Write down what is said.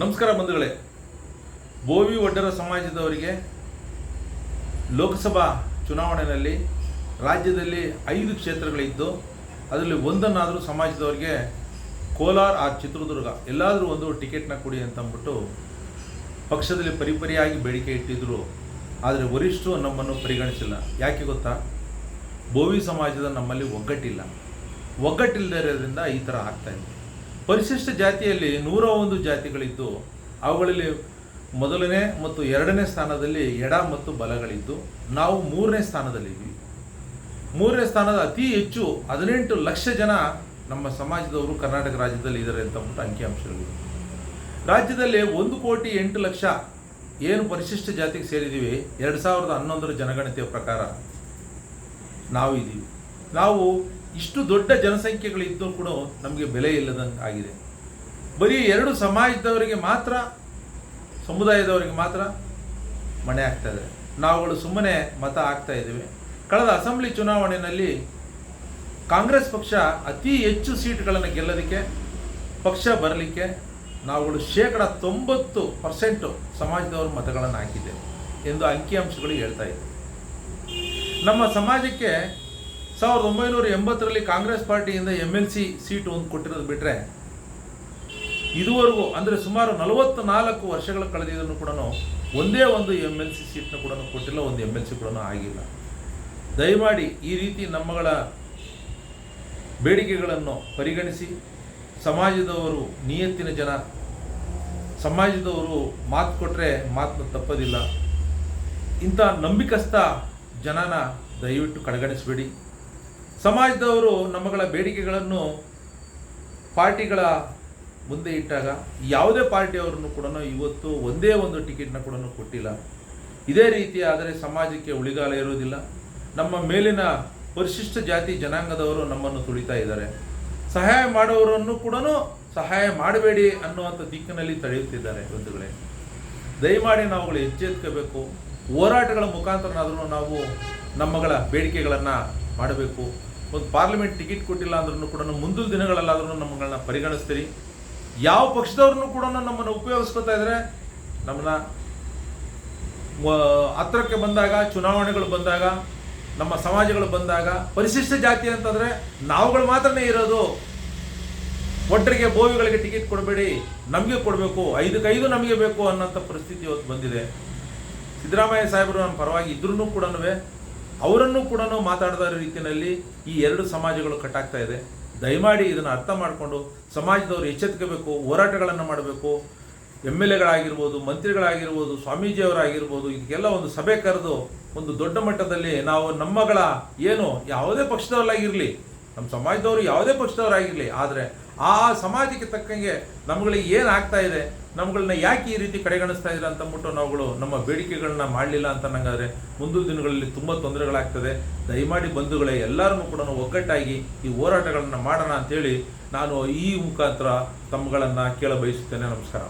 ನಮಸ್ಕಾರ ಬಂಧುಗಳೇ. ಬೋವಿ ಒಡ್ಡರ ಸಮಾಜದವರಿಗೆ ಲೋಕಸಭಾ ಚುನಾವಣೆಯಲ್ಲಿ ರಾಜ್ಯದಲ್ಲಿ ಐದು ಕ್ಷೇತ್ರಗಳಿದ್ದು, ಅದರಲ್ಲಿ ಒಂದನ್ನಾದರೂ ಸಮಾಜದವರಿಗೆ ಕೋಲಾರ ಆ ಚಿತ್ರದುರ್ಗ, ಎಲ್ಲಾದರೂ ಒಂದು ಟಿಕೆಟ್ನ ಕೊಡಿ ಅಂತ ಅಂದ್ಬಿಟ್ಟು ಪಕ್ಷದಲ್ಲಿ ಪರಿಪರಿಯಾಗಿ ಬೇಡಿಕೆ ಇಟ್ಟಿದ್ದರು ಆದರೆ ವರಿಷ್ಠರು ನಮ್ಮನ್ನು ಪರಿಗಣಿಸಿಲ್ಲ. ಯಾಕೆ ಗೊತ್ತಾ? ಬೋವಿ ಸಮಾಜದ ನಮ್ಮಲ್ಲಿ ಒಗ್ಗಟ್ಟಿಲ್ಲ. ಒಗ್ಗಟ್ಟಿಲ್ಲದೆ ಇರೋದ್ರಿಂದ ಈ ಥರ ಆಗ್ತಾಯಿದೆ ಪರಿಶಿಷ್ಟ ಜಾತಿಯಲ್ಲಿ ನೂರ ಒಂದು ಜಾತಿಗಳಿದ್ದು, ಅವುಗಳಲ್ಲಿ ಮೊದಲನೇ ಮತ್ತು ಎರಡನೇ ಸ್ಥಾನದಲ್ಲಿ ಎಡ ಮತ್ತು ಬಲಗಳಿದ್ದು, ನಾವು ಮೂರನೇ ಸ್ಥಾನದಲ್ಲಿದ್ವಿ. ಮೂರನೇ ಸ್ಥಾನದ ಅತಿ ಹೆಚ್ಚು ಹದಿನೆಂಟು ಲಕ್ಷ ಜನ ನಮ್ಮ ಸಮಾಜದವರು ಕರ್ನಾಟಕ ರಾಜ್ಯದಲ್ಲಿ ಇದ್ದಾರೆ ಅಂತ ಅಂದ್ಬಿಟ್ಟು ಅಂಕಿಅಂಶಗಳಿವೆ ರಾಜ್ಯದಲ್ಲಿ ಒಂದು ಕೋಟಿ ಎಂಟು ಲಕ್ಷ ಏನು ಪರಿಶಿಷ್ಟ ಜಾತಿಗೆ ಸೇರಿದ್ದೀವಿ ಎರಡು ಸಾವಿರದ ಹನ್ನೊಂದರ ಜನಗಣತಿಯ ಪ್ರಕಾರ ನಾವು ಇದ್ದೀವಿ ನಾವು ಇಷ್ಟು ದೊಡ್ಡ ಜನಸಂಖ್ಯೆಗಳಿದ್ದು ಕೂಡ ನಮಗೆ ಬೆಲೆ ಇಲ್ಲದಂಗೆ ಆಗಿದೆ. ಬರೀ ಎರಡು ಸಮಾಜದವರಿಗೆ ಮಾತ್ರ, ಸಮುದಾಯದವರಿಗೆ ಮಾತ್ರ ಮಣೆ ಆಗ್ತಾ ಇದೆ. ನಾವುಗಳು ಸುಮ್ಮನೆ ಮತ ಆಗ್ತಾ ಇದ್ದೀವಿ. ಕಳೆದ ಅಸೆಂಬ್ಲಿ ಚುನಾವಣೆಯಲ್ಲಿ ಕಾಂಗ್ರೆಸ್ ಪಕ್ಷ ಅತಿ ಹೆಚ್ಚು ಸೀಟ್ಗಳನ್ನು ಗೆಲ್ಲೋದಕ್ಕೆ, ಪಕ್ಷ ಬರಲಿಕ್ಕೆ ನಾವುಗಳು ಶೇಕಡ ತೊಂಬತ್ತು ಪರ್ಸೆಂಟು ಸಮಾಜದವರು ಮತಗಳನ್ನು ಹಾಕಿದ್ದೇವೆ ಎಂದು ಅಂಕಿಅಂಶಗಳು ಹೇಳ್ತಾ ಇದೆ ನಮ್ಮ ಸಮಾಜಕ್ಕೆ ಸಾವಿರದ ಒಂಬೈನೂರ ಎಂಬತ್ತರಲ್ಲಿ ಕಾಂಗ್ರೆಸ್ ಪಾರ್ಟಿಯಿಂದ ಎಂ ಎಲ್ ಸಿ ಸೀಟು ಒಂದು ಕೊಟ್ಟಿರೋದು ಬಿಟ್ಟರೆ ಇದುವರೆಗೂ, ಅಂದರೆ ಸುಮಾರು ನಲವತ್ತು ನಾಲ್ಕು ವರ್ಷಗಳ ಕಳೆದಿದ್ದನ್ನು ಕೂಡ ಒಂದೇ ಒಂದು ಎಂ ಎಲ್ ಸಿ ಸೀಟ್ನ ಕೂಡ ಕೊಟ್ಟಿಲ್ಲ, ಒಂದು ಎಂ ಎಲ್ ಸಿ ಕೂಡ ಆಗಿಲ್ಲ. ದಯಮಾಡಿ ಈ ರೀತಿ ನಮ್ಮಗಳ ಬೇಡಿಕೆಗಳನ್ನು ಪರಿಗಣಿಸಿ, ಸಮಾಜದವರು ನಿಯತ್ತಿನ ಜನ, ಸಮಾಜದವರು ಮಾತು ಕೊಟ್ಟರೆ ಮಾತನ್ನ ತಪ್ಪೋದಿಲ್ಲ. ಇಂಥ ನಂಬಿಕಸ್ಥ ಜನನ ದಯವಿಟ್ಟು ಕಡೆಗಣಿಸಬೇಡಿ. ಸಮಾಜದವರು ನಮ್ಮಗಳ ಬೇಡಿಕೆಗಳನ್ನು ಪಾರ್ಟಿಗಳ ಮುಂದೆ ಇಟ್ಟಾಗ ಯಾವುದೇ ಪಾರ್ಟಿಯವ್ರನ್ನು ಕೂಡ ಇವತ್ತು ಒಂದೇ ಒಂದು ಟಿಕೆಟ್ನ ಕೂಡ ಕೊಟ್ಟಿಲ್ಲ. ಇದೇ ರೀತಿ ಆದರೆ ಸಮಾಜಕ್ಕೆ ಉಳಿಗಾಲ ಇರುವುದಿಲ್ಲ. ನಮ್ಮ ಮೇಲಿನ ಪರಿಶಿಷ್ಟ ಜಾತಿ ಜನಾಂಗದವರು ನಮ್ಮನ್ನು ತುಳಿತಾ ಇದ್ದಾರೆ. ಸಹಾಯ ಮಾಡುವವರನ್ನು ಕೂಡ ಸಹಾಯ ಮಾಡಬೇಡಿ ಅನ್ನುವಂಥ ದಿಕ್ಕಿನಲ್ಲಿ ತಡೆಯುತ್ತಿದ್ದಾರೆ ಬಂಧುಗಳೇ. ದಯಮಾಡಿ ನಾವುಗಳು ಎಚ್ಚೆತ್ಕೋಬೇಕು. ಹೋರಾಟಗಳ ಮುಖಾಂತರನಾದರೂ ನಾವು ನಮ್ಮಗಳ ಬೇಡಿಕೆಗಳನ್ನು ಮಾಡಬೇಕು. ಒಂದು ಪಾರ್ಲಿಮೆಂಟ್ ಟಿಕೆಟ್ ಕೊಟ್ಟಿಲ್ಲ ಅಂದ್ರೂ ಕೂಡ ಮುಂದಿನ ದಿನಗಳಲ್ಲಾದ್ರೂ ನಮ್ಮಗಳನ್ನ ಪರಿಗಣಿಸ್ತೀರಿ. ಯಾವ ಪಕ್ಷದವ್ರನ್ನೂ ಕೂಡ ನಮ್ಮನ್ನು ಉಪಯೋಗಿಸ್ಕೊತಾ ಇದ್ರೆ ನಮ್ಮನ್ನ ಹತ್ರಕ್ಕೆ ಬಂದಾಗ, ಚುನಾವಣೆಗಳು ಬಂದಾಗ, ನಮ್ಮ ಸಮಾಜಗಳು ಬಂದಾಗ, ಪರಿಶಿಷ್ಟ ಜಾತಿ ಅಂತಂದ್ರೆ ನಾವುಗಳು ಮಾತ್ರನೇ ಇರೋದು. ಒಟ್ಟರಿಗೆ ಬೋವಿಗಳಿಗೆ ಟಿಕೆಟ್ ಕೊಡಬೇಡಿ, ನಮಗೆ ಕೊಡಬೇಕು ಐದಕ್ಕೈದು ನಮಗೆ ಬೇಕು ಅನ್ನೋಂಥ ಪರಿಸ್ಥಿತಿ ಇವತ್ತು ಬಂದಿದೆ. ಸಿದ್ದರಾಮಯ್ಯ ಸಾಹೇಬರು ನಮ್ಮ ಪರವಾಗಿ ಇದ್ರೂ ಕೂಡ ಅವರನ್ನು ಕೂಡ ಮಾತಾಡದ ರೀತಿಯಲ್ಲಿ ಈ ಎರಡು ಸಮಾಜಗಳು ಕಟ್ಟಾಗ್ತಾ ಇದೆ. ದಯಮಾಡಿ ಇದನ್ನು ಅರ್ಥ ಮಾಡಿಕೊಂಡು ಸಮಾಜದವರು ಎಚ್ಚೆತ್ಕೋಬೇಕು, ಹೋರಾಟಗಳನ್ನು ಮಾಡಬೇಕು. ಎಂ ಎಲ್ ಎಗಳಾಗಿರ್ಬೋದು ಮಂತ್ರಿಗಳಾಗಿರ್ಬೋದು, ಸ್ವಾಮೀಜಿಯವರಾಗಿರ್ಬೋದು, ಇದಕ್ಕೆಲ್ಲ ಒಂದು ಸಭೆ ಕರೆದು ಒಂದು ದೊಡ್ಡ ಮಟ್ಟದಲ್ಲಿ ನಾವು ನಮ್ಮಗಳ ಏನು ಯಾವುದೇ ಪಕ್ಷದವರಾಗಿರಲಿ, ನಮ್ಮ ಸಮಾಜದವರು ಯಾವುದೇ ಪಕ್ಷದವರಾಗಿರಲಿ, ಆದರೆ ಆ ಸಮಾಜಕ್ಕೆ ತಕ್ಕಂಗೆ ನಮ್ಗಳಿಗೆ ಏನು ಆಗ್ತಾ ಇದೆ ನಮ್ಗಳನ್ನ ಯಾಕೆ ಈ ರೀತಿ ಕಡೆಗಣಿಸ್ತಾ ಇದ್ದಾರೆ ಅಂತ ಅಂದ್ಬಿಟ್ಟು ನಾವುಗಳು ನಮ್ಮ ಬೇಡಿಕೆಗಳನ್ನ ಮಾಡಲಿಲ್ಲ ಅಂತ ನಂಗಾದ್ರೆ ಮುಂದಿನ ದಿನಗಳಲ್ಲಿ ತುಂಬ ತೊಂದರೆಗಳಾಗ್ತದೆ. ದಯಮಾಡಿ ಬಂಧುಗಳೇ, ಎಲ್ಲರನ್ನೂ ಕೂಡ ಒಗ್ಗಟ್ಟಾಗಿ ಈ ಹೋರಾಟಗಳನ್ನು ಮಾಡೋಣ ಅಂತೇಳಿ ನಾನು ಈ ಮುಖಾಂತರ ತಮ್ಮಗಳನ್ನು ಕೇಳ ಬಯಸುತ್ತೇನೆ ನಮಸ್ಕಾರ.